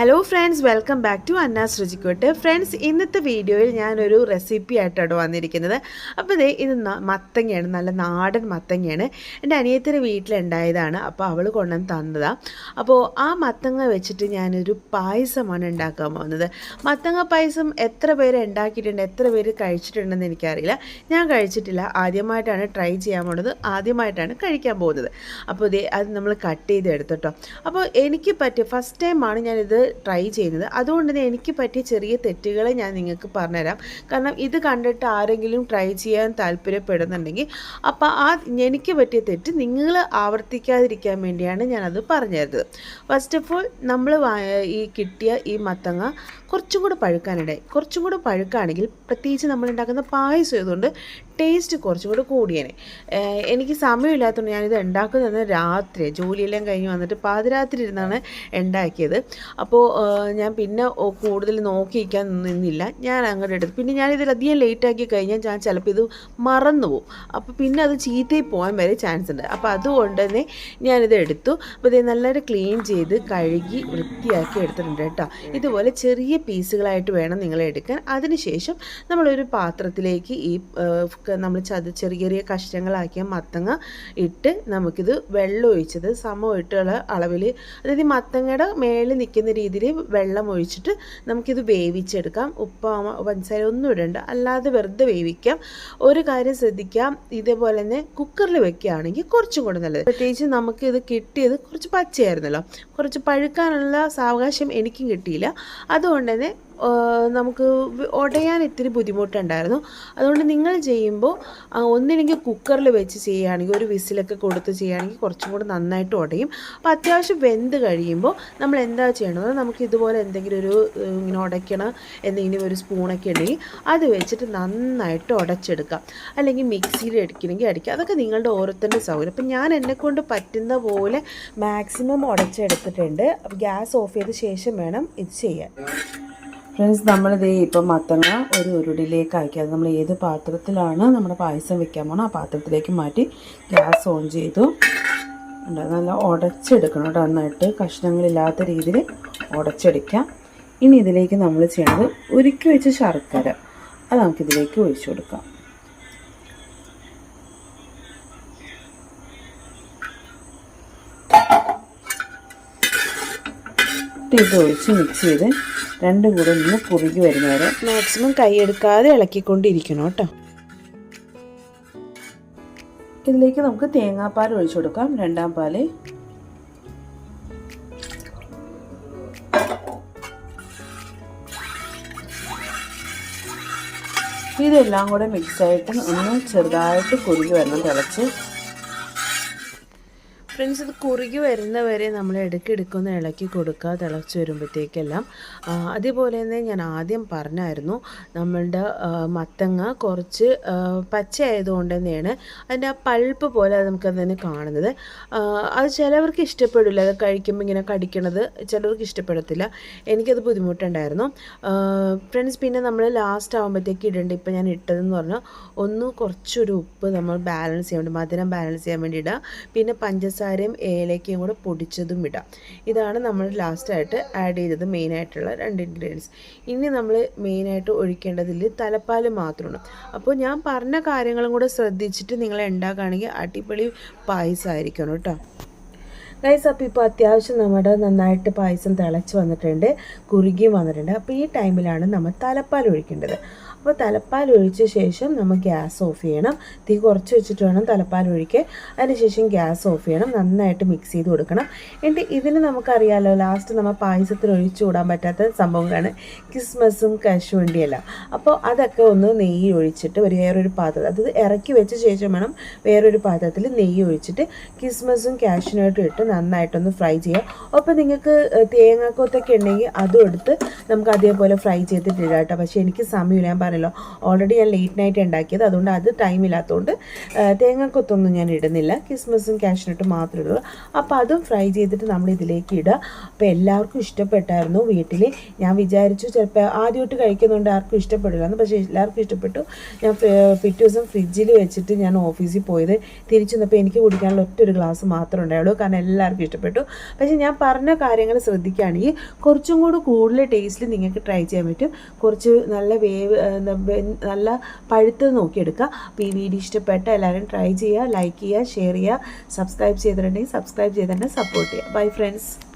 Hello friends welcome back to Anna's Ruchikkott friends ഇന്നത്തെ വീഡിയോയിൽ ഞാനൊരു റെസിപ്പി ആയിട്ടാണ് വന്നിരിക്കുന്നത്. അപ്പോൾ ഇതേ ഇത് മത്തങ്ങയാണ് നല്ല നാടൻ മത്തങ്ങയാണ്. എന്റെ അനിയത്തിന്റെ വീട്ടിലുണ്ടായതാണ്. അപ്പോൾ അവൾ കൊണ്ടുവന്ന് തന്നതാണ് അപ്പോൾ ആ മത്തങ്ങ വെച്ചിട്ട് ഞാനൊരു പായസമാണ് ഉണ്ടാക്കാൻ പോകുന്നത്. മത്തങ്ങ പായസം എത്ര പേര് ഉണ്ടാക്കിയിട്ടുണ്ട് എത്ര പേര് കഴിച്ചിട്ടുണ്ടെന്ന് എനിക്കറിയില്ല. ഞാൻ കഴിച്ചിട്ടില്ല. ആദ്യമായിട്ടാണ് ട്രൈ ചെയ്യാൻ പോകുന്നത്. ആദ്യമായിട്ടാണ് കഴിക്കാൻ പോകുന്നത്. അപ്പോൾ ഇതേ അത് നമ്മൾ കട്ട് ചെയ്ത് എടുത്തോട്ടോ അപ്പോൾ എനിക്ക് പറ്റിയ ഫസ്റ്റ് ടൈമാണ് ഞാനിത് ട്രൈ ചെയ്യുന്നത്. അതുകൊണ്ട് തന്നെ എനിക്ക് പറ്റിയ ചെറിയ തെറ്റുകളെ ഞാൻ നിങ്ങൾക്ക് പറഞ്ഞുതരാം. കാരണം ഇത് കണ്ടിട്ട് ആരെങ്കിലും ട്രൈ ചെയ്യാൻ താല്പര്യപ്പെടുന്നുണ്ടെങ്കിൽ അപ്പോൾ ആ എനിക്ക് പറ്റിയ തെറ്റ് നിങ്ങൾ ആവർത്തിക്കാതിരിക്കാൻ വേണ്ടിയാണ് ഞാനത് പറഞ്ഞത്. ഫസ്റ്റ് ഓഫ് ഓൾ നമ്മൾ ഈ കിട്ടിയ ഈ മത്തങ്ങ കുറച്ചും കൂടെ പഴുക്കാനിടയായി. കുറച്ചും കൂടെ പഴുക്കാണെങ്കിൽ പ്രത്യേകിച്ച് നമ്മൾ ഉണ്ടാക്കുന്ന പായസം ആയതുകൊണ്ട് ടേസ്റ്റ് കുറച്ചും കൂടെ കൂടിയേനെ എനിക്ക് സമയമില്ലാത്തതുകൊണ്ട് ഞാനിത് ഉണ്ടാക്കുന്നത് രാത്രി. ജോലിയെല്ലാം കഴിഞ്ഞ് വന്നിട്ട് പാതിരാത്രി ഇരുന്നാണ് ഉണ്ടാക്കിയത്. അപ്പോൾ ഞാൻ പിന്നെ കൂടുതൽ നോക്കിയിരിക്കാൻ നിന്നില്ല. ഞാൻ അങ്ങോട്ട് എടുത്തു. പിന്നെ ഞാനിതിൽ അധികം ലേറ്റാക്കി കഴിഞ്ഞാൽ ഞാൻ ചിലപ്പോൾ ഇത് മറന്നു പോകും. അപ്പോൾ പിന്നെ അത് ചീത്തയിൽ പോകാൻ വരെ ചാൻസ് ഉണ്ട്. അപ്പോൾ അതുകൊണ്ട് തന്നെ ഞാനിത് എടുത്തു. അപ്പോൾ ഇത് നല്ലൊരു ക്ലീൻ ചെയ്ത് കഴുകി വൃത്തിയാക്കി എടുത്തിട്ടുണ്ട് കേട്ടോ. ഇതുപോലെ ചെറിയ പീസുകളായിട്ട് വേണം നിങ്ങൾ എടുക്കാൻ. അതിനുശേഷം നമ്മളൊരു പാത്രത്തിലേക്ക് ഈ നമ്മൾ ചത ചെറിയ ചെറിയ കഷ്ണങ്ങളാക്കിയ മത്തങ്ങ ഇട്ട് നമുക്കിത് വെള്ളം ഒഴിച്ചത് സമമായിട്ടുള്ള അളവിൽ അതായത് മത്തങ്ങയുടെ മേളിൽ നിൽക്കുന്ന രീതിയിൽ വെള്ളം ഒഴിച്ചിട്ട് നമുക്കിത് വേവിച്ചെടുക്കാം. ഉപ്പ് പഞ്ചസാര ഒന്നും ഇടണ്ട. അല്ലാതെ വെറുതെ വേവിക്കാം. ഒരു കാര്യം ശ്രദ്ധിക്കാം. ഇതേപോലെ തന്നെ കുക്കറിൽ വെക്കുകയാണെങ്കിൽ കുറച്ചും കൂടെ നല്ലത്. പ്രത്യേകിച്ച് നമുക്കിത് കിട്ടിയത് കുറച്ച് പച്ചയായിരുന്നല്ലോ. കുറച്ച് പഴുക്കാനുള്ള സാവകാശം എനിക്കും കിട്ടിയില്ല. അതുകൊണ്ട് തന്നെ നമുക്ക് ഉടയാൻ ഇത്തിരി ബുദ്ധിമുട്ടുണ്ടായിരുന്നു. അതുകൊണ്ട് നിങ്ങൾ ചെയ്യുമ്പോൾ ഒന്നില്ലെങ്കിൽ കുക്കറിൽ വെച്ച് ചെയ്യുകയാണെങ്കിൽ ഒരു വിസിലൊക്കെ കൊടുത്ത് ചെയ്യുകയാണെങ്കിൽ കുറച്ചും കൂടെ നന്നായിട്ട് ഉടയും അപ്പോൾ അത്യാവശ്യം വെന്ത് കഴിയുമ്പോൾ നമ്മൾ എന്താ ചെയ്യണത്? നമുക്ക് ഇതുപോലെ എന്തെങ്കിലും ഒരു ഇങ്ങനെ ഉടയ്ക്കണ എന്തെങ്കിലും ഒരു സ്പൂണൊക്കെ ഉണ്ടെങ്കിൽ അത് വെച്ചിട്ട് നന്നായിട്ട് ഉടച്ചെടുക്കാം അല്ലെങ്കിൽ മിക്സിയിൽ അടിക്കണമെങ്കിൽ അടിക്കാം അതൊക്കെ നിങ്ങളുടെ ഓരോരുത്തരുടെ സൗകര്യം. അപ്പം ഞാൻ എന്നെക്കൊണ്ട് പറ്റുന്ന പോലെ മാക്സിമം ഉടച്ചെടുത്തിട്ടുണ്ട് ഗ്യാസ് ഓഫ് ചെയ്ത ശേഷം വേണം ഇത് ചെയ്യാൻ. ഫ്രണ്ട്സ് നമ്മളിത് ഇപ്പം മത്തങ്ങ ഒരു ഉരുളിയിലേക്ക് അയക്കുക നമ്മൾ ഏത് പാത്രത്തിലാണ് നമ്മുടെ പായസം വെക്കാൻ പോകണം ആ പാത്രത്തിലേക്ക് മാറ്റി ഗ്യാസ് ഓൺ ചെയ്തു. നല്ല ഉടച്ചെടുക്കണം കേട്ടോ. നന്നായിട്ട് കഷ്ണങ്ങളില്ലാത്ത രീതിയിൽ ഉടച്ചെടുക്കാം. ഇനി ഇതിലേക്ക് നമ്മൾ ചെയ്യണത് ഉരുക്കി വെച്ച ശർക്കര. അത് നമുക്കിതിലേക്ക് ഒഴിച്ചു കൊടുക്കാം. ഇത് ഒഴിച്ച് മിക്സ് ചെയ്ത് രണ്ടും കൂടെ ഒന്ന് കുറുകി വരുന്നവരെ മാക്സിമം കൈയെടുക്കാതെ ഇളക്കിക്കൊണ്ടിരിക്കണം കേട്ടോ. ഇതിലേക്ക് നമുക്ക് തേങ്ങാപ്പാൽ ഒഴിച്ചു കൊടുക്കാം. രണ്ടാം പാൽ. ഇതെല്ലാം കൂടെ മിക്സായിട്ട് ഒന്ന് ചെറുതായിട്ട് കുറുകി വരണം തിളച്ച്. ഫ്രണ്ട്സ് ഇത് കുറുകി വരുന്നവരെ നമ്മൾ ഇടയ്ക്കിടയ്ക്കൊന്ന് ഇളക്കി കൊടുക്കുക തിളച്ച് വരുമ്പോഴത്തേക്കെല്ലാം. അതുപോലെ തന്നെ ഞാൻ ആദ്യം പറഞ്ഞായിരുന്നു നമ്മളുടെ മത്തങ്ങ കുറച്ച് പച്ചയായതുകൊണ്ട് തന്നെയാണ് അതിന്റെ ആ പൾപ്പ് പോലെ നമുക്ക് അതിനെ കാണുന്നത്. അത് ചിലവർക്ക് ഇഷ്ടപ്പെടില്ല അത് കഴിക്കുമ്പോൾ ഇങ്ങനെ കടിക്കണത് ചിലവർക്ക് ഇഷ്ടപ്പെടത്തില്ല. എനിക്കത് ബുദ്ധിമുട്ടുണ്ടായിരുന്നു. ഫ്രണ്ട്സ് പിന്നെ നമ്മൾ ലാസ്റ്റ് ആകുമ്പോഴത്തേക്ക് ഇടേണ്ട ഇപ്പം ഞാൻ ഇട്ടതെന്ന് പറഞ്ഞാൽ ഒന്ന് കുറച്ചൊരു ഉപ്പ് നമ്മൾ ബാലൻസ് ചെയ്യാൻ വേണ്ടി മധുരം ബാലൻസ് ചെയ്യാൻ വേണ്ടി ഇടുക പിന്നെ പഞ്ചസാരയും ഏലക്കയും കൂടെ പൊടിച്ചതും ഇടാം. ഇതാണ് നമ്മൾ ലാസ്റ്റായിട്ട് ആഡ് ചെയ്തത് മെയിനായിട്ടുള്ള രണ്ട് ഇൻഗ്രീഡിയൻസ് ഇനി നമ്മൾ മെയിനായിട്ട് ഒഴിക്കേണ്ടതിൽ തലപ്പാൽ മാത്രമാണ്. അപ്പോൾ ഞാൻ പറഞ്ഞ കാര്യങ്ങളും കൂടെ ശ്രദ്ധിച്ചിട്ട് നിങ്ങൾ ഉണ്ടാക്കുകയാണെങ്കിൽ അടിപൊളി പായസമായിരിക്കണം കേട്ടോ. ഗൈസ് അപ്പോൾ ഇപ്പോൾ അത്യാവശ്യം നമ്മുടെ നന്നായിട്ട് പായസം തിളച്ച് വന്നിട്ടുണ്ട് കുറുകിയും വന്നിട്ടുണ്ട്. അപ്പോൾ ഈ ടൈമിലാണ് നമ്മൾ തലപ്പാൽ ഒഴിക്കേണ്ടത്. അപ്പോൾ തലപ്പാൽ ഒഴിച്ച ശേഷം നമ്മൾ ഗ്യാസ് ഓഫ് ചെയ്യണം. തീ കുറച്ച് വെച്ചിട്ട് വേണം തലപ്പാൽ ഒഴിക്കാൻ. അതിനുശേഷം ഗ്യാസ് ഓഫ് ചെയ്യണം. നന്നായിട്ട് മിക്സ് ചെയ്ത് കൊടുക്കണം. എന്നിട്ട് ഇതിന് നമുക്കറിയാമല്ലോ ലാസ്റ്റ് നമ്മൾ പായസത്തിൽ ഒഴിച്ചു കൂടാൻ പറ്റാത്ത സംഭവങ്ങളാണ്. ക്രിസ്മസും കശുവണ്ടിയെല്ലാം അപ്പോൾ അതൊക്കെ ഒന്ന് നെയ്യ് ഒഴിച്ചിട്ട് ഒരു വേറൊരു പാത്രം അത് ഇറക്കി വെച്ച ശേഷം വേണം വേറൊരു പാത്രത്തിൽ നെയ്യ് ഒഴിച്ചിട്ട് ക്രിസ്മസും കാഷ്യൂനായിട്ടും ഇട്ട് നന്നായിട്ടൊന്ന് ഫ്രൈ ചെയ്യാം. അപ്പോൾ നിങ്ങൾക്ക് തേങ്ങാക്കൊത്തൊക്കെ ഉണ്ടെങ്കിൽ അതും എടുത്ത് നമുക്ക് അതേപോലെ ഫ്രൈ ചെയ്തിട്ടില്ല കേട്ടോ. പക്ഷേ എനിക്ക് സമയമില്ല. ഞാൻ പറഞ്ഞല്ലോ ഓൾറെഡി ഞാൻ ലേറ്റ് നൈറ്റ് ഉണ്ടാക്കിയത്. അതുകൊണ്ട് അത് ടൈമില്ലാത്തതുകൊണ്ട് തേങ്ങക്കൊത്തൊന്നും ഞാൻ ഇടുന്നില്ല. ക്രിസ്മസും കാഷ്നട്ടും മാത്രമേ ഇടുള്ളൂ. അപ്പോൾ അതും ഫ്രൈ ചെയ്തിട്ട് നമ്മൾ ഇതിലേക്ക് ഇടുക. അപ്പോൾ എല്ലാവർക്കും ഇഷ്ടപ്പെട്ടായിരുന്നു വീട്ടിൽ ഞാൻ വിചാരിച്ചു ചിലപ്പോൾ ആദ്യമായിട്ട് കഴിക്കുന്നുണ്ട് ആർക്കും ഇഷ്ടപ്പെടില്ല എന്ന് പക്ഷേ എല്ലാവർക്കും ഇഷ്ടപ്പെട്ടു. ഞാൻ പിറ്റേ ദിവസം ഫ്രിഡ്ജിൽ വെച്ചിട്ട് ഞാൻ ഓഫീസിൽ പോയത്. തിരിച്ചു വന്നപ്പോൾ എനിക്ക് കുടിക്കാനുള്ള ഒറ്റ ഒരു ഗ്ലാസ് മാത്രമേ ഉണ്ടായുള്ളൂ. കാരണം എല്ലാവർക്കും ഇഷ്ടപ്പെട്ടു. പക്ഷേ ഞാൻ പറഞ്ഞ കാര്യങ്ങൾ ശ്രദ്ധിക്കുകയാണെങ്കിൽ കുറച്ചും കൂടി കൂടുതൽ ടേസ്റ്റിൽ നിങ്ങൾക്ക് ട്രൈ ചെയ്യാൻ പറ്റും. കുറച്ച് നല്ല വേവ് നല്ല പഴുത്തത് നോക്കിയെടുക്കുക. അപ്പോൾ ഈ വീഡിയോ ഇഷ്ടപ്പെട്ട എല്ലാവരും ട്രൈ ചെയ്യുക ലൈക്ക് ചെയ്യുക ഷെയർ ചെയ്യുക സബ്സ്ക്രൈബ് ചെയ്തിട്ടുണ്ടെങ്കിൽ സബ്സ്ക്രൈബ് ചെയ്തിട്ടുണ്ടെങ്കിൽ സപ്പോർട്ട് ചെയ്യുക. Bye friends